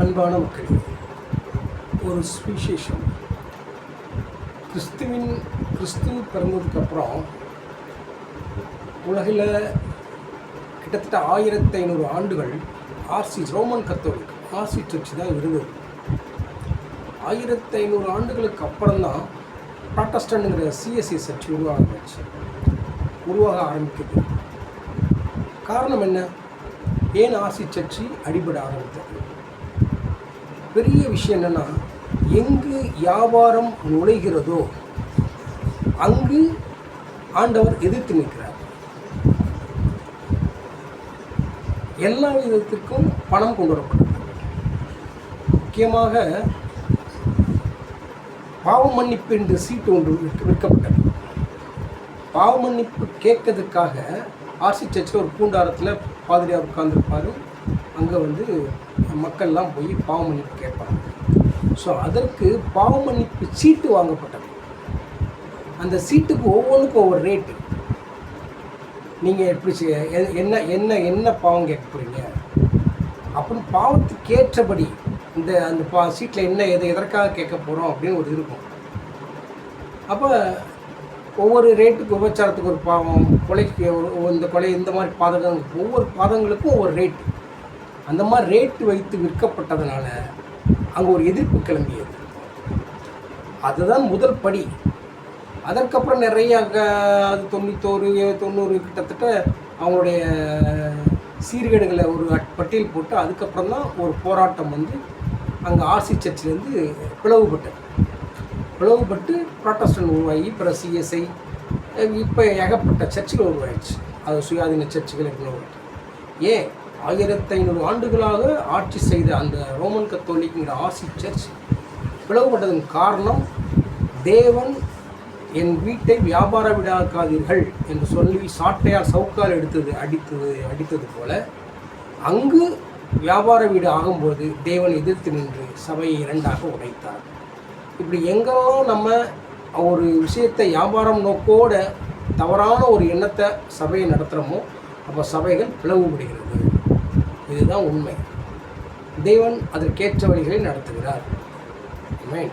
அன்பான மக்கள் ஒரு சுவிசேஷம். கிறிஸ்துவின் கிறிஸ்து பிறந்ததுக்கப்புறம் உலகில் கிட்டத்தட்ட ஆயிரத்தி ஐநூறு ஆண்டுகள் RC Roman Catholic RC church தான் இருந்தது. ஆயிரத்தி ஐநூறு ஆண்டுகளுக்கு அப்புறம் தான் ப்ராட்டஸ்டன்ட்ங்கிற சிஎஸ்சி சர்ச் உருவாக ஆரம்பிச்சு உருவாக ஆரம்பிக்குது. காரணம் என்ன? ஏன் ஆர்சி சர்ச்சு அடிபட ஆரம்பித்தது? பெரிய விஷயம் என்னென்னா எங்கு வியாபாரம் நுழைகிறதோ அங்கு ஆண்டவர் எதிர்த்து நிற்கிறார். எல்லா விதத்திற்கும் பணம் கொண்டு வரப்பட்டது முக்கியமாக பாவ மன்னிப்பு என்று சீட்டு ஒன்று விற்கப்பட்டது. பாவ மன்னிப்பு கேட்கறதுக்காக ஆர்சி சர்ச்சில் ஒரு பூண்டாரத்தில் பாதிரியார் உட்கார்ந்துருப்பார். அங்கே வந்து மக்கள்லாம் போய் பாவ மன்னிப்பு கேட்பாங்க. ஸோ அதற்கு பாவ மன்னிப்பு சீட்டு வாங்கப்பட்டது. அந்த சீட்டுக்கு ஒவ்வொன்றுக்கும் ஒவ்வொரு ரேட்டு நீங்கள் எப்படி எ- என்ன என்ன என்ன பாவம் கேட்க போகிறீங்க அப்படின்னு பாவத்துக்கு ஏற்றபடி இந்த அந்த பா சீட்டில் என்ன எதை எதற்காக கேட்க போகிறோம் அப்படின்னு ஒரு இருக்கும். அப்போ ஒவ்வொரு ரேட்டுக்கு விபச்சாரத்துக்கு ஒரு பாவம் கொலைக்கு ஒரு- இந்த கொலை இந்த மாதிரி பாதகங்கள் ஒவ்வொரு பாதங்களுக்கும் ஒவ்வொரு ரேட்டு அந்த மாதிரி ரேட்டு வைத்து விற்கப்பட்டதுனால அங்கே ஒரு எதிர்ப்பு கிளம்பியது. அதுதான் முதல் படி. அதற்கப்புறம் நிறைய அது தொண்ணூத்தோரு தொண்ணூறு கிட்டத்தட்ட அவங்களுடைய சீர்கேடுகளை ஒரு பட்டியல் போட்டு அதுக்கப்புறம் தான் ஒரு போராட்டம் வந்து அங்கே ஆர்சி சர்ச்சிலேருந்து பிளவுபட்டது. பிளவுபட்டு ப்ராட்டஸ்டன் உருவாகி பிற சிஎஸ்ஐ இப்போ ஏகப்பட்ட சர்ச்சுகள் உருவாயிடுச்சு. அது சுயாதீன சர்ச்சுகள் இன்னும் ஏன்? ஆயிரத்தி ஐநூறு ஆண்டுகளாக ஆட்சி செய்த அந்த ரோமன் கத்தோலிக்கிற ஆசி சர்ச் பிளவுபட்டதன் காரணம் தேவன் என் வீட்டை வியாபார விடாக்காதீர்கள் என்று சொல்லி சாட்டையால் சவுக்கால் எடுத்தது அடித்தது அடித்தது போல அங்கு வியாபார வீடு ஆகும்போது தேவன் எதிர்த்து நின்று சபையை இரண்டாக உடைத்தார். இப்படி எங்கெல்லாம் நம்ம ஒரு விஷயத்தை வியாபாரம் நோக்கோட தவறான ஒரு எண்ணத்தை சபையை நடத்துகிறோமோ அப்போ சபைகள் பிளவுபடுகிறது. இதுதான் உண்மை. தேவன் அதற்கேற்ற வழிகளை நடத்துகிறார். ஆமென்